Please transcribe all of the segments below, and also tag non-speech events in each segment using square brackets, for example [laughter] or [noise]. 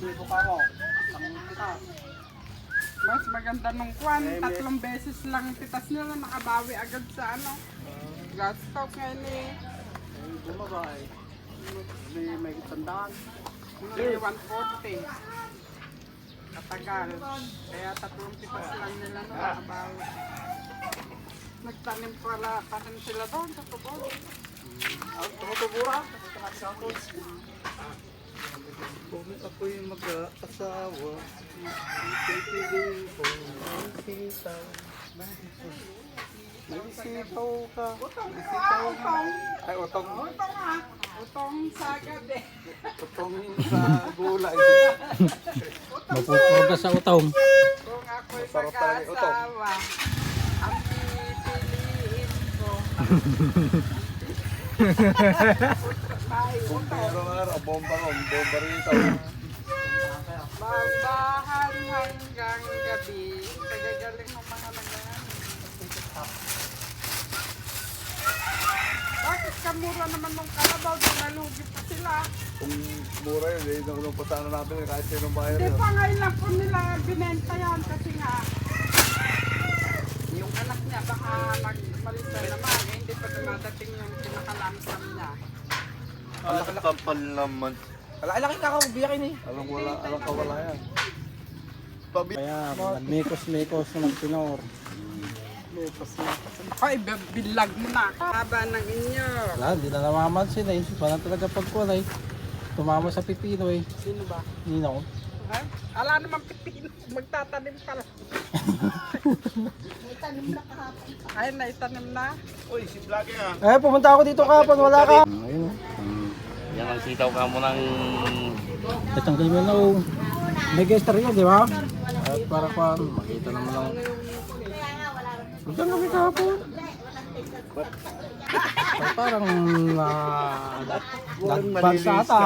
libo ka. Ang pitas. Mas maganda nung kwan, tatlong beses lang pitas nila, nakabawi agad sa ano. Gasto ngayon eh. Bumaba eh. May may tandaan. May 140. Katagal. Kaya tatlong pitas lang nila nakabawi. Nagtanim pala, tanim sila doon sa tubod. Ang tumutubura. Ito natin sa ako. Kung ako'y mag-asawa, ipipigil ko ang sitaw. Nagsitaw ka. Nagsitaw ka. Ay, utong. Utong ah. Utong sa gabi. Utong sa gulay. Mapupurga sa utong. Kung ako'y mag-asawa, ang pipiliin ko. [laughs] Araw, bomba ko, bomba rito. Babahan hanggang gabi. Kagagaling ng mga nagayan. Bakit kamura naman nung kalabaw? Nalugi pa sila. Kung mura yun, eh, nung pasana natin kahit sinong bayar Di yun. pa ngayon lang po nila binenta yan kasi nga yung anak niya baka nagmalis na naman. Eh, hindi pa dumadating yung pinakalansam niya. Ang kapal naman. Alaki ka kung biyakin eh. Alam wala, alam ka wala yan. Kaya nagmekos-mekos na magtinor. Ay, bilag mo na. Haba ng inyo. Wala, hindi na namamansin eh. Parang talaga pagkuhan eh. Tumama sa pipino eh. Sino ba? Nino. Ha? Ala naman pipino. Magtatanim pala. Ay, naitanim na. Uy, si Vlogger ah. Eh, pumunta ako dito kapon. Wala ka. Ayun. Yan ang sitaw ka mo ng... Tatanggal mo na oh. May guest yun, di ba? At para pa, makita naman lang. Diyan kami kahapon. Ay, parang na na-advance ata.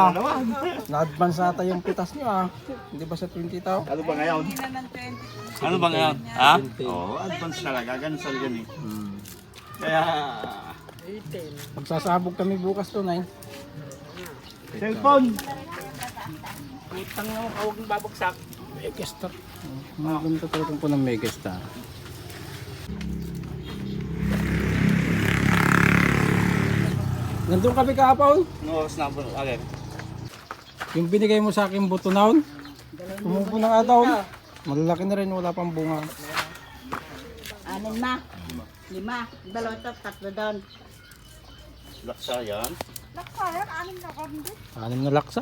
Na-advance ata yung pitas niyo ah. Hindi ba sa 20 tao? Ano ba ngayon? Ano ba ngayon? Ha? Oo, oh, advance talaga. Ganun sa yan eh. Hmm. Kaya... Magsasabog kami bukas doon ay. Cellphone! Utang na mo, kawag ng babagsak. Megastar. Mga ganito talagang po ng Megastar. Nandun kami kahapon. No, snap. Okay. Yung binigay mo sa akin buto naon. Tumubo na nga daw. Malalaki na rin, wala pang bunga. Anin na. Lima. Dalawa ito, tatlo doon. Laksa yan. Nakaya, anim na kondi. Anim na laksa.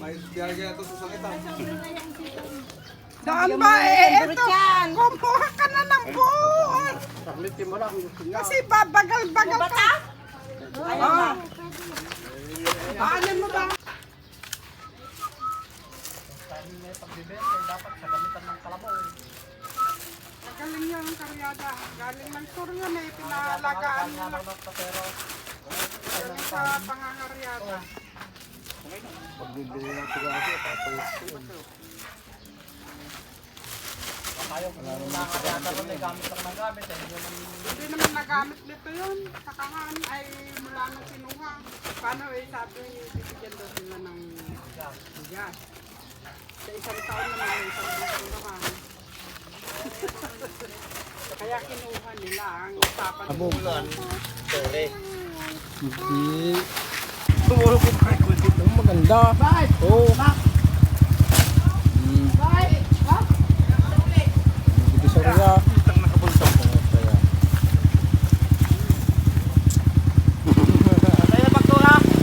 May sa. Saan ba eh? Yan. kumuha ka na ng mo lang. Kasi babagal-bagal ka. Ayaw na. Paanin mo ba? Magaling yan ang karyada. Galing ng Suryo na ipinalagaan nila. Galing sa pangangaryada. Pag bibili ng tugaso, tapos yun. Hindi naman nagamit nito yun. Kakangaan ay mula nung kinuha. Paano eh, sabi bibigyan daw sila ng bigas. Sa isang taon naman, may isang buwan naman. Kaya kinuha nila ang usapan. Abulan. Sorry. Hindi. Tumulong ko pa. Maganda. Oo.